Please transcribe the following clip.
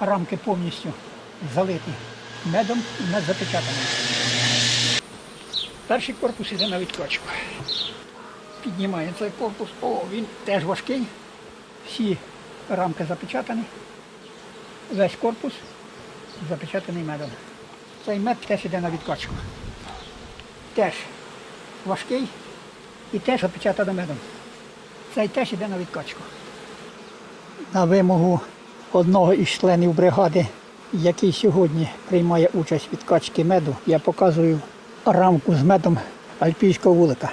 рамки повністю залиті медом і мед запечатаний. Перший корпус іде на відкачку. Піднімає цей корпус. О, він теж важкий. Всі рамки запечатані. Весь корпус запечатаний медом. Цей мед теж іде на відкачку. Теж важкий і теж запечатаний медом. Цей теж іде на відкачку. На вимогу одного із членів бригади, який сьогодні приймає участь від качки меду, я показую рамку з медом альпійського вулика.